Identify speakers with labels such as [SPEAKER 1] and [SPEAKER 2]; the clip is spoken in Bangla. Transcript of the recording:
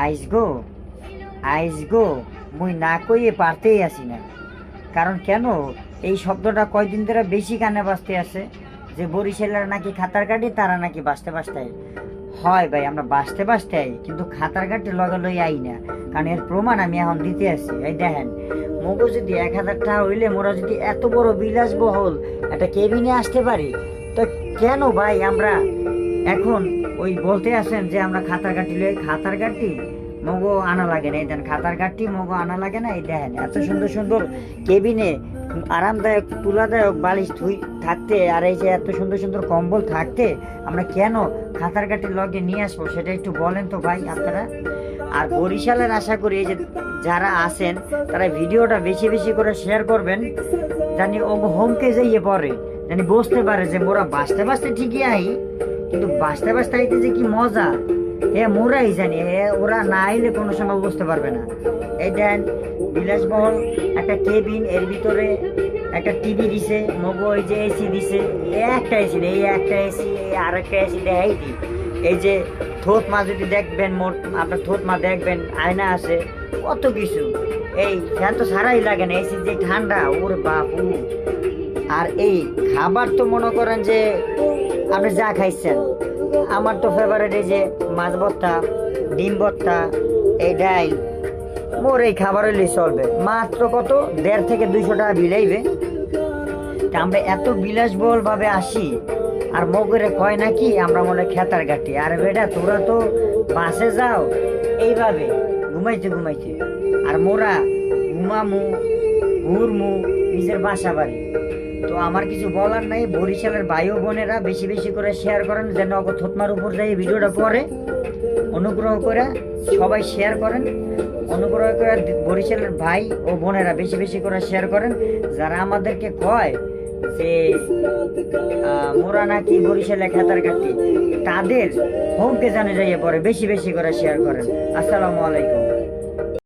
[SPEAKER 1] আইস গো আইস গো, মুই না কইয়ে পারতেই আসি না। কারণ কেন? এই শব্দটা কয়দিন ধরে বেশি কানে বাজতে আসে যে বরিশালের নাকি খাতার কাটি তারা নাকি বাঁচতে বাঁচতে। হয় ভাই, আমরা বাঁচতে বাঁচতে আই কিন্তু খাতার কাটি লগে লই আই না। কারণ এর প্রমাণ আমি এখন দিতে আসি এই দেখেন মগো যদি এক হাজার টাকা হইলে মোরা যদি এত বড় বিলাসবহল একটা কেবিনে আসতে পারি, তো কেন ভাই আমরা এখন ওই বলতে আসেন যে আমরা খাতার কাটি লই খাতার কাটি মগো আনা লাগে না, এই দেন খাতার কাটি মগো আনা লাগে না, এই দেখেন এত সুন্দর সুন্দর কেবিনে আরামদায়ক, তুলাদায়ক বালিশ থুই থাকতে, আর এই যে এত সুন্দর সুন্দর কম্বল থাকতে, আমরা কেন খাতার কাটির লগে নিয়ে আসব? সেটা একটু বলেন তো ভাই আপনারা। আর বরিশালের আশা করি এই যে যারা আছেন, তারা ভিডিওটা বেশি বেশি করে শেয়ার করবেন, জানি ও হোমকে যাইয়ে পড়ে, জানি বুঝতে পারে যে মোরা বাঁচতে বাঁচতে ঠিকই আই। কিন্তু বাঁচতে বাঁচতে আইতে যে কি মজা? এ মোরাই জানি এ ওরা না আইলে কোনো সময় বুঝতে পারবে না। এই দেন, বিলাসবহল একটা কেবিন, এর ভিতরে একটা টিভি দিছে, মগো ওই যে এসি দিছে একটা এসি এই একটা এসি আর একটা এসি দেয় দি এই যে থোত মা যদি দেখবেন, মোট আপনার থোত মা দেখবেন, আয়না আছে, কত কিছু। এই, ফ্যান তো সারাই লাগে না, এসি যে ঠান্ডা, ওর বাপু। আর এই খাবার তো মনে করেন যে আপনি যা খাইছেন, আমার তো ফেভারিট এই যে মাছ ভর্তা, ডিম ভর্তা, এই ডাল মোর এই খাবার হইলেই চলবে। মাত্র কত? দেড় থেকে দুইশো টাকা বিলাইবে তা আমরা এত বিলাসবহুল ভাবে আসি, আর মগরে কয় নাকি আমরা মনে খেতার কাটি আর বেটা, তোরা তো বাসে যাও, এইভাবে, ঘুমাইতে ঘুমাইতে। আর মোরা ঘুমামু, ঘুরমু, নিজের বাসা বাড়ি। তো আমার কিছু বলার নাই। বরিশালের ভাই ও বোনেরা বেশি বেশি করে শেয়ার করেন, যেন অগ থতমার উপর যাই ভিডিওটা পরে অনুগ্রহ করে সবাই শেয়ার করেন। অনুগ্রহ করে বরিশালের ভাই ও বোনেরা বেশি বেশি করে শেয়ার করেন। যারা আমাদেরকে কয় যে মোরা নাকি বরিশালে খেতার কাটি তাদের হোমকে জানে যাইয়ে পরে বেশি বেশি করে শেয়ার করেন। আসসালামু আলাইকুম।